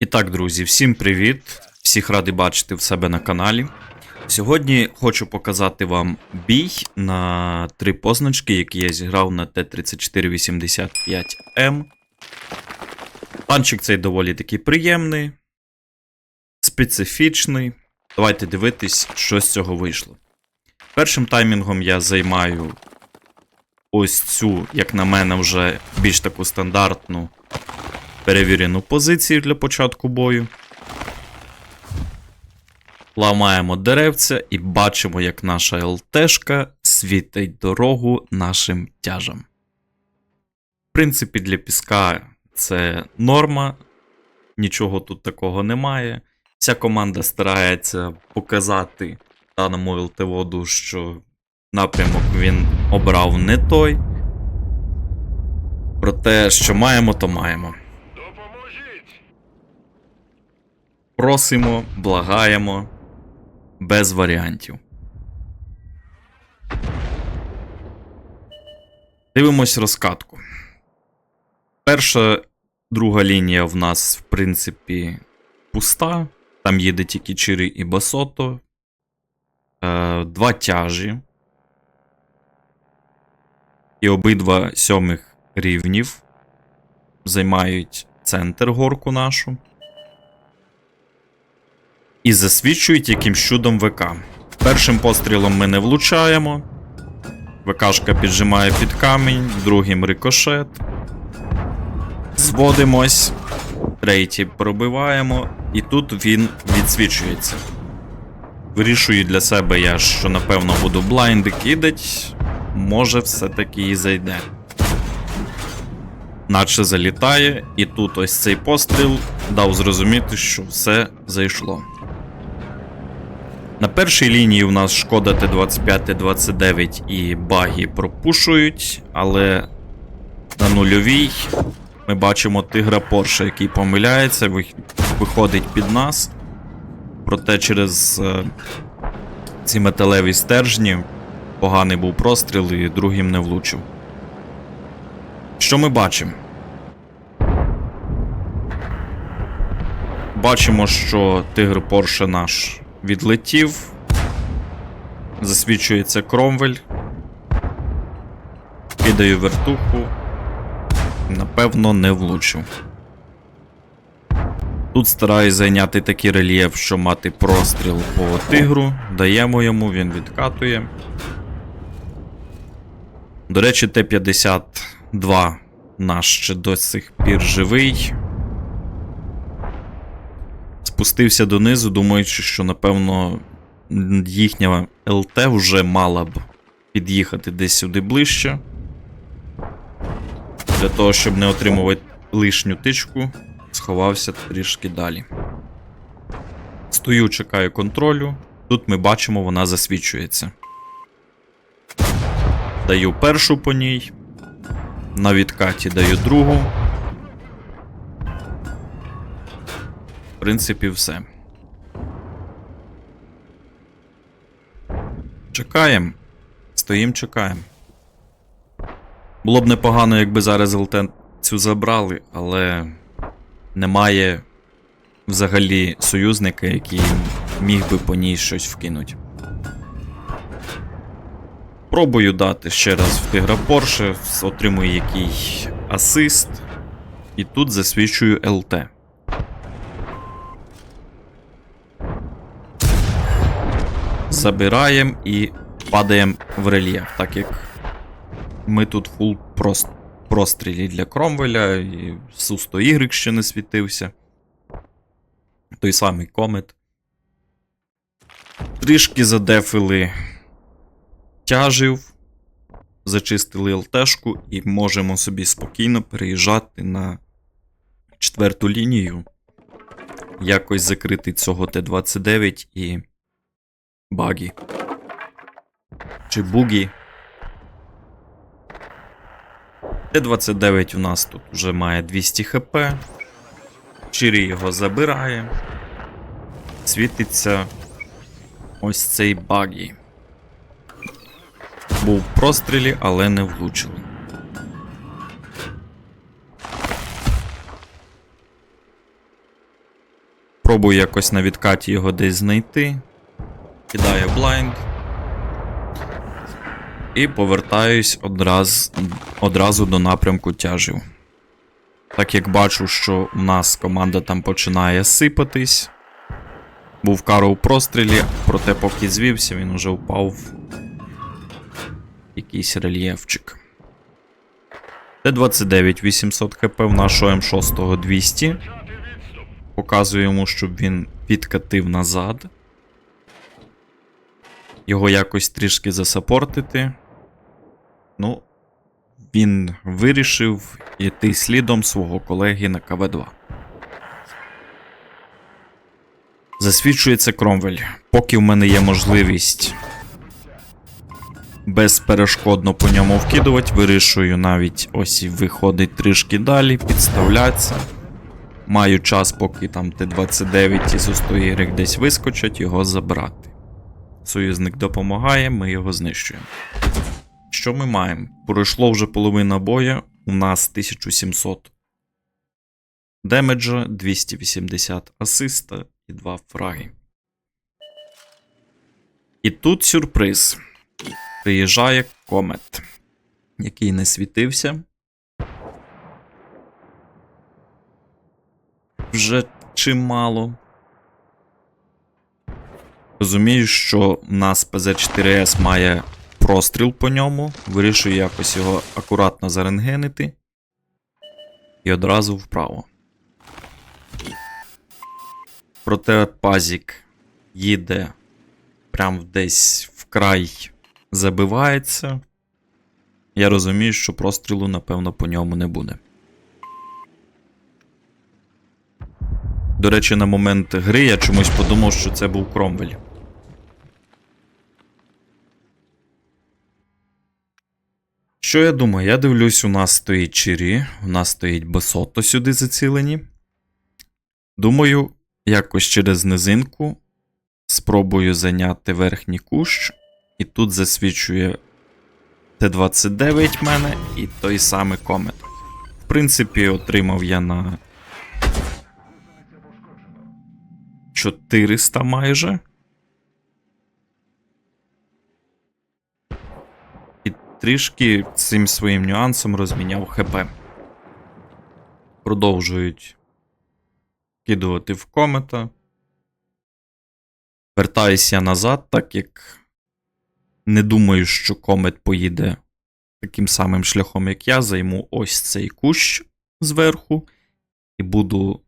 І так, друзі, всім привіт! Всіх радий бачити в себе на каналі. Сьогодні хочу показати вам бій на три позначки, які я зіграв на Т-3485М. Танчик цей доволі таки приємний, специфічний. Давайте дивитись, що з цього вийшло. Першим таймінгом я займаю ось цю, як на мене, вже більш таку стандартну перевірену позицію для початку бою. Ламаємо деревця і бачимо, як наша ЛТшка світить дорогу нашим тяжам. В принципі, для піска це норма, нічого тут такого немає. Вся команда старається показати даному ЛТВоду, що напрямок він обрав не той. Проте, що маємо, то маємо. Просимо, благаємо, без варіантів. Дивимось розкатку. Перша, друга лінія в нас, в принципі, пуста. Там їде тільки Чирі і Басото. Е, два тяжі. І обидва сьомих рівнів займають центр горку нашу і засвідчують якимсь чудом ВК. Першим пострілом ми не влучаємо. ВКшка піджимає під камінь, другим рикошет. Зводимось. Третій пробиваємо, і тут він відсвічується. Вирішую для себе я, що напевно буду блайнди кидать. Може, все-таки і зайде. Наче залітає, і тут ось цей постріл дав зрозуміти, що все зайшло. На першій лінії у нас шкода Т-25, Т-29 і баги пропушують, але на нульовій ми бачимо тигра Порше, який помиляється, виходить під нас. Проте через е, ці металеві стержні поганий був простріл і другим не влучив. Що ми бачимо? Бачимо, що тигр Порше наш відлетів. Засвічується кромвель. Кидаю вертуху. Напевно, не влучив. Тут стараюсь зайняти такий рельєф, що мати простріл по тигру. Даємо йому, він відкатує. До речі, Т-52 наш ще до сих пір живий. Спустився донизу, думаючи, що напевно їхня ЛТ вже мала б під'їхати десь сюди ближче. Для того, щоб не отримувати лишню тичку, сховався трішки далі. Стою, чекаю контролю. Тут ми бачимо, вона засвічується. Даю першу по ній. На відкаті даю другу. Принципі, все. Чекаємо. Стоїм, чекаємо. Було б непогано, якби зараз ЛТ цю забрали, але немає взагалі союзника, який міг би по ній щось вкинуть. Пробую дати ще раз в тигра Порше, отримую який асист. І тут засвідчую ЛТ. Забираємо і падаємо в рельєф, так як ми тут фул прост, прострілі для Кромвеля, і Су-100Y ще не світився. Той самий комет. Трішки задефили тяжів, зачистили ЛТшку і можемо собі спокійно переїжджати на четверту лінію. Якось закрити цього Т-29 і багі. Чи бугі. Т-29 у нас тут вже має 200 хп. Чирі його забирає. Світиться ось цей багі. Був в прострілі, але не влучили. Пробую якось на відкаті його десь знайти. Кидаю блайнд. І повертаюсь одразу, одразу до напрямку тяжів. Так як бачу, що у нас команда там починає сипатись. Був каро у прострілі, проте поки звівся, він уже впав в якийсь рельєфчик. Т-29 800 хп в нашого М6 200. Показую йому, щоб він підкатив назад. Його якось трішки засапортити. Ну, він вирішив йти слідом свого колеги на КВ-2. Засвідчується Кромвель. Поки в мене є можливість безперешкодно по ньому вкидувати, вирішую навіть ось і виходить трішки далі, підставлятися. Маю час, поки там Т-29 і Зустоїрик десь вискочать, його забрати. Союзник допомагає, ми його знищуємо. Що ми маємо? Пройшло вже половина бою, у нас 1700 демеджа, 280 асиста і 2 фраги. І тут сюрприз. Приїжджає комет, який не світився. Вже чимало. Розумію, що у нас ПЗ-4С має простріл по ньому. Вирішую якось його акуратно зарентгенити. І одразу вправо. Проте пазік їде прям десь вкрай забивається. Я розумію, що прострілу, напевно, по ньому не буде. До речі, на момент гри я чомусь подумав, що це був Кромвель. Що я думаю? Я дивлюсь, у нас стоїть Чирі, у нас стоїть Бесото сюди зацілені. Думаю, якось через низинку спробую зайняти верхній кущ, і тут засвічує Т-29 в мене і той самий комет. В принципі, отримав я на 400 майже. Трішки цим своїм нюансом розміняв ХП. Продовжують кидувати в комета. Вертаюсь я назад, так як не думаю, що комет поїде таким самим шляхом, як я. Займу ось цей кущ зверху і буду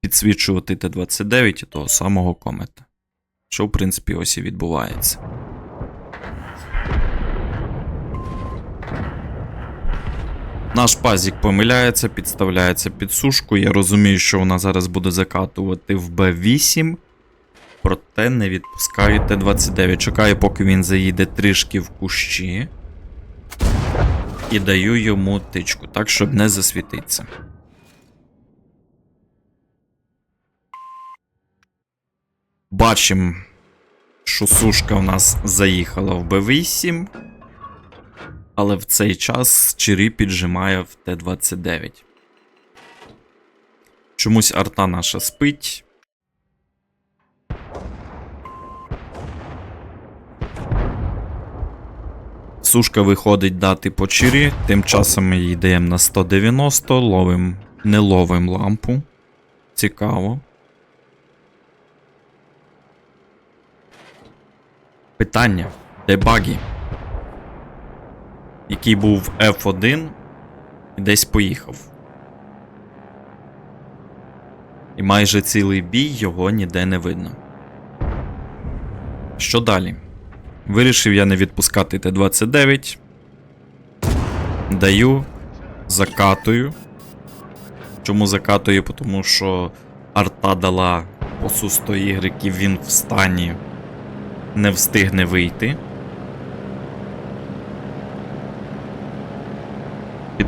підсвічувати Т-29 і того самого комета. Що, в принципі, ось і відбувається. Наш пазік помиляється, підставляється під сушку. Я розумію, що вона зараз буде закатувати в Б8. Проте не відпускаю Т-29. Чекаю, поки він заїде трішки в кущі. І даю йому тичку, так, щоб не засвітитися. Бачимо, що сушка у нас заїхала в Б8. Але в цей час Чирі піджимає в Т-29. Чомусь арта наша спить. Сушка виходить дати по чирі, тим часом ми її даємо на 190, ловим, не ловим лампу. Цікаво. Питання. Де багі? Який був F1 і десь поїхав. І майже цілий бій його ніде не видно. Що далі? Вирішив я не відпускати Т-29. Даю, закатую. Чому закатую? Тому що арта дала по су 100 ігриків, він в стані не встигне вийти.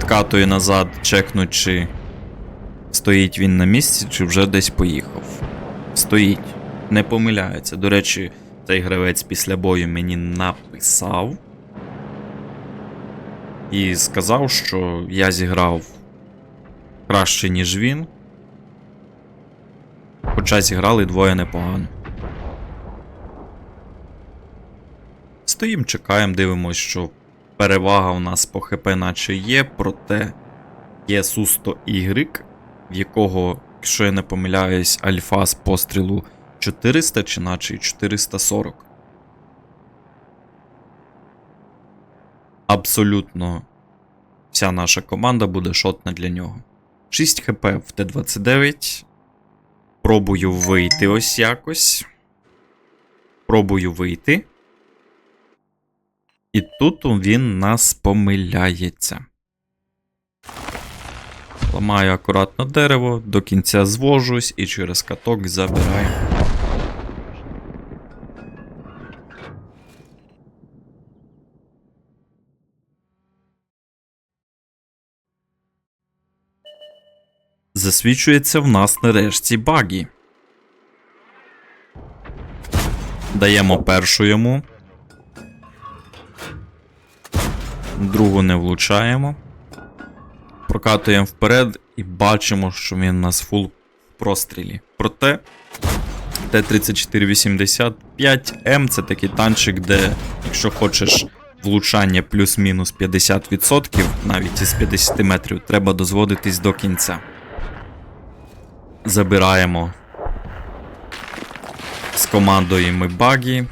Підкатую назад, чекну, чи стоїть він на місці, чи вже десь поїхав. Стоїть, не помиляється. До речі, цей гравець після бою мені написав. І сказав, що я зіграв краще, ніж він. Хоча зіграли двоє непогано. Стоїм, чекаємо, дивимось, що перевага у нас по ХП наче є, проте є Су-100Y, в якого, якщо я не помиляюсь, альфа з пострілу 400 чи наче 440. Абсолютно вся наша команда буде шотна для нього. 6 хп в Т-29. Пробую вийти ось якось. Пробую вийти. І тут він нас помиляється. Ламаю акуратно дерево, до кінця звожусь і через каток забираю. Засвічується в нас нарешті багі. Даємо першу йому. Другу не влучаємо. Прокатуємо вперед і бачимо, що він нас фул в прострілі. Проте Т-3485М це такий танчик, де, якщо хочеш влучання плюс-мінус 50%, навіть із 50 метрів, треба дозводитись до кінця. Забираємо з командою ми багі.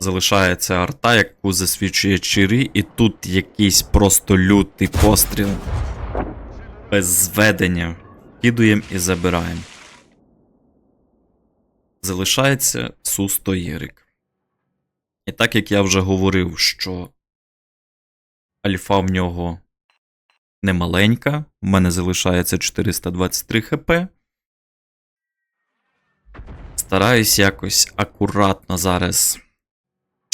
Залишається арта, яку засвічує чирі, і тут якийсь просто лютий постріл. Без зведення. Кидуємо і забираємо. Залишається Су-100 Єрик. І так як я вже говорив, що альфа в нього немаленька, в мене залишається 423 хп. Стараюсь якось акуратно зараз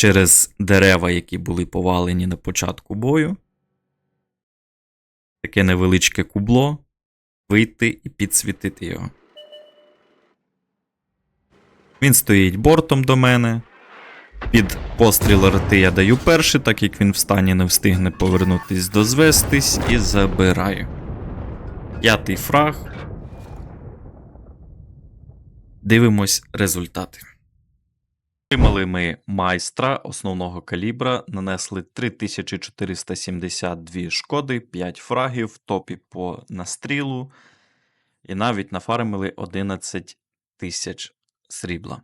через дерева, які були повалені на початку бою. Таке невеличке кубло. Вийти і підсвітити його. Він стоїть бортом до мене. Під постріл арти я даю перший, так як він в стані не встигне повернутись дозвестись, і забираю. П'ятий фраг. Дивимось результати. Отримали ми майстра основного калібра, нанесли 3472 шкоди, 5 фрагів в топі по настрілу, і навіть нафармили 11 тисяч срібла.